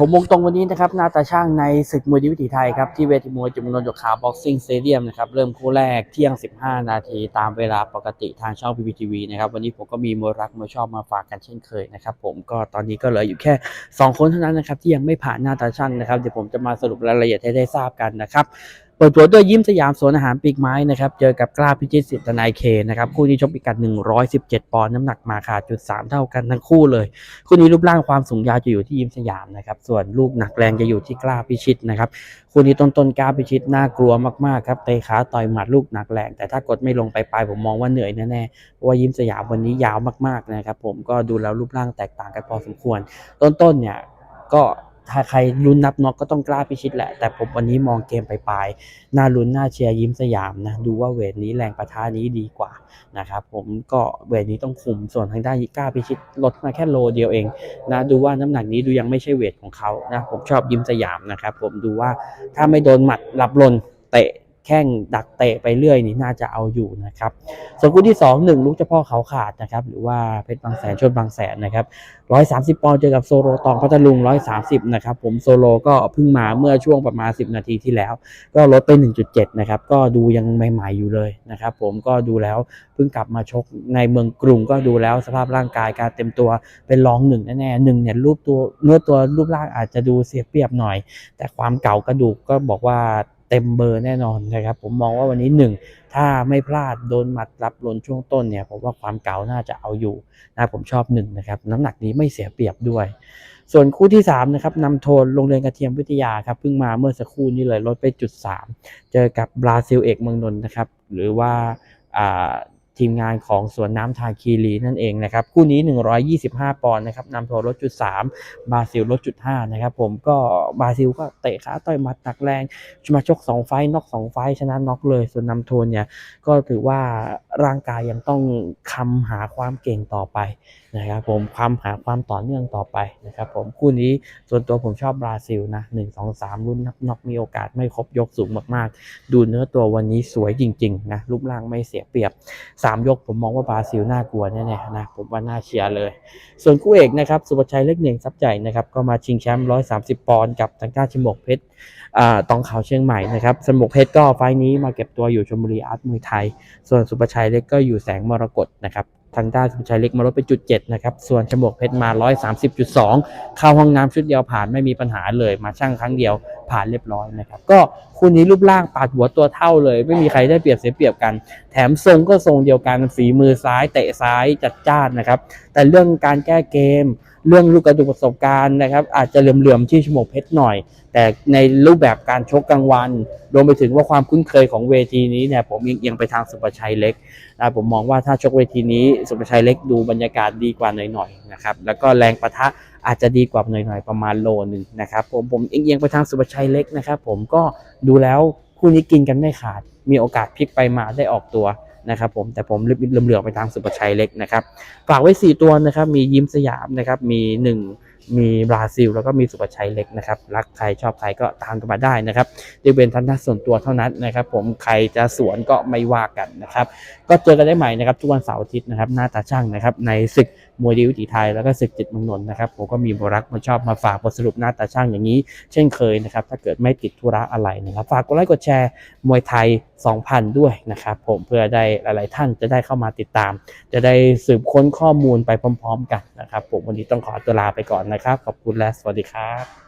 ผมวงตรงวันนี้นะครับนาตาช่างในศึกมวยดิวิถีไทยครับที่เวทีมวยจุมนนท์หยกขาบ็อกซิ่งสเตเดียมนะครับเริ่มคู่แรกเที่ยง 15 นาทีตามเวลาปกติทางช่องพีพีทีวีนะครับวันนี้ผมก็มีมวยรักมวยชอบมาฝากกันเช่นเคยนะครับผมก็ตอนนี้ก็เหลืออยู่แค่ 2 คนเท่านั้นนะครับที่ยังไม่ผ่านนาตาช่างนะครับเดี๋ยวผมจะมาสรุปรายละเอียดให้ได้ทราบกันนะครับ เปิดตัวด้วยยิ้มสยามสวนอาหารปีกไม้นะครับ เจอกับกล้าพิจิตรสิทธิ์นายเคนะครับคู่นี้ชกพิกัด 117 ปอนด์น้ำหนักมาขาดจุด 3 เท่ากันทั้งคู่เลย คู่นี้รูปร่างความสูงยาวจะอยู่ที่ยิ้มสยามนะครับ ส่วนลูกหนักแรงจะอยู่ที่กล้าพิชิตนะครับ คู่นี้ต้นต้นกล้าพิชิตน่ากลัวมากๆครับเตะขาต่อยหมัดลูกหนักแรง แต่ถ้ากดไม่ลงไปปลายผมมองว่าเหนื่อยแน่ๆเพราะว่ายิ้มสยามวันนี้ยาวมากๆนะครับ ผมก็ดูแล้วรูปร่างแตกต่างกันพอสมควร ต้นๆเนี่ยก็ ถ้าใครลุ้นนับน็อกก็ต้องกล้าพิชิตแหละ แต่ผมวันนี้มองเกมไปปลายๆน่าลุ้นน่าเชียร์ยิ้มสยามนะ ดูว่าเวทนี้แรงประทานี้ดีกว่านะครับผมก็เวทนี้ต้องคุมส่วนทางด้านกล้าพิชิตลดมาแค่โลเดียวเองนะดูว่าน้ำหนักนี้ดูยังไม่ใช่เวทของเขานะผมชอบยิ้มสยามนะครับผมดูว่าถ้าไม่โดนหมัดรับลนเตะ แข้งดักเตะไปเรื่อยนี่น่าจะเอาอยู่นะครับ ส่วนคู่ที่ 2 1 ลูกเฉพาะเขาขาดนะครับ หรือว่าเพชรบางแสนชนบางแสนนะครับ130ปอนด์เจอกับโซโลตองพัทลุง130นะครับ ผมโซโลก็เพิ่งมาเมื่อช่วงประมาณ 10 นาทีที่แล้ว ก็ลดไป 1.7 นะครับ ก็ดูยังใหม่ๆอยู่เลยนะครับ ผมก็ดูแล้วเพิ่งกลับมาชกในเมืองกรุงก็ดูแล้วสภาพร่างกายการเต็มตัวเป็นรองหนึ่งแน่ๆหนึ่งเนี่ยรูปตัวเนื้อตัวรูปร่างอาจจะดูเสียเปรียบหน่อย แต่ความเก่ากระดูกก็บอกว่า เต็มเบอร์แน่นอนนะครับผมมองว่าวันนี้หนึ่งถ้าไม่พลาดโดนหมัดรับลนช่วงต้นเนี่ยผมว่าความเก่าน่าจะเอาอยู่นะผมชอบหนึ่งนะครับน้ำหนักนี้ไม่เสียเปรียบด้วย ส่วนคู่ที่3นะครับนำโทนโรงเรียนกระเทียมวิทยาครับเพิ่งมาเมื่อสักครู่นี้เลยลดไปจุด3เจอกับบราซิลเอกเมืองนนท์นะครับหรือว่าอ่า ทีมงานของสวนน้ำทาคีรีนั่นเองนะครับคู่นี้ 125 ปอนด์นะครับนำโทนลดจุด3บราซิลลดจุด5นะครับผมก็บราซิลก็เตะขาต่อยมัดหนักแรงมาชก 2 ไฟน็อก2 ไฟชนะน็อกเลย ส่วนนำโทนเนี่ยก็ถือว่าร่างกายยังต้องคำหาความเก่งต่อไปนะครับผมความหาความต่อเนื่องต่อไปนะครับผมคู่นี้ส่วนตัวผมชอบบราซิลนะหนึ่งสองสามรุ่นนับน็อกมีโอกาสไม่ครบยกสูงมากๆ ดูเนื้อตัววันนี้สวยจริงๆนะรูปร่างไม่เสียเปรียบสามยก ผมมองว่าบราซิลน่ากลัวแน่ๆนะผมว่าน่าเชียร์เลย ส่วนคู่เอกนะครับสุภชัยเล็กหนึ่งซับใหญ่นะครับก็มาชิงแชมป์ร้อยสามสิบปอนด์กับทางด้านชิมกเพชรอ่าตองขาเชียงใหม่นะครับสมกเพชรก็ไฟนี้มาเก็บตัวอยู่ชมบุรีอาร์ตมวยไทย ส่วนสุภชัยเล็กก็อยู่แสงมรกตนะครับ ทางด้านสุชัยเล็กมาลดไปจุดเจ็ดนะครับ ส่วนชมวกเพชรมา130.2เข้าห้องน้ำชุดเดียวผ่านไม่มีปัญหาเลย มาช่างครั้งเดียวผ่านเรียบร้อยนะครับ ก็คู่นี้รูปร่างปาดหัวตัวเท่าเลย ไม่มีใครได้เปรียบเสียเปรียบกัน แถมทรงก็ทรงเดียวกันฝีมือซ้ายเตะซ้ายจัดจ้านนะครับ แต่เรื่องการแก้เกม เรื่องลูกกระดูกประสบการณ์นะครับ อาจจะเหลื่อมๆที่ชมวกเพชรหน่อย แต่ในรูปแบบการชกกลางวัน รวมไปถึงว่าความคุ้นเคยของเวทีนี้เนี่ยผมเอียงๆไปทางสุประชัยเล็กนะผมมองว่าถ้าชกเวทีนี้สุประชัยเล็กดูบรรยากาศดีกว่าหน่อยๆนะครับแล้วก็แรงประทะอาจจะดีกว่าหน่อยๆประมาณโลหนึ่งนะครับผมผมเอียงๆไปทางสุประชัยเล็กนะครับ ผมก็ดูแล้วคู่นี้กินกันไม่ขาด มีโอกาสพลิกไปมาได้ออกตัว นะครับผมแต่ผมเหลื่อมๆไปทางสุประชัยเล็กนะครับฝากไว้ 4 ตัวนะครับมียิ้มสยามนะครับมี 1มีบราซิล แล้วก็มีสุประชัยเล็กนะครับรักใครชอบใครก็ตามกันมาได้นะครับเรียกเป็นทัศนะส่วนตัวเท่านั้นนะครับ ผมใครจะสวนก็ไม่ว่ากันนะครับ ก็เจอกันได้ใหม่นะครับทุกวันเสาร์อาทิตย์นะครับหน้าตาช่างนะครับในศึกมวยดีวิถีไทยแล้วก็ศึกจิตมืองนนนะครับผมก็มีบรักมาชอบมาฝากบทสรุปหน้าตาช่างอย่างนี้ เช่นเคยนะครับ ถ้าเกิดไม่ติดธุระอะไรนะครับ ฝากกดไลค์กดแชร์มวยไทย 2,000 ด้วยนะครับผมเพื่อได้หลาย ๆ ท่านจะได้เข้ามาติดตาม จะได้สืบค้นข้อมูลไปพร้อม ๆ กันนะครับผมวันนี้ต้องขอตัวลาไปก่อนนะครับ ขอบคุณและสวัสดีครับ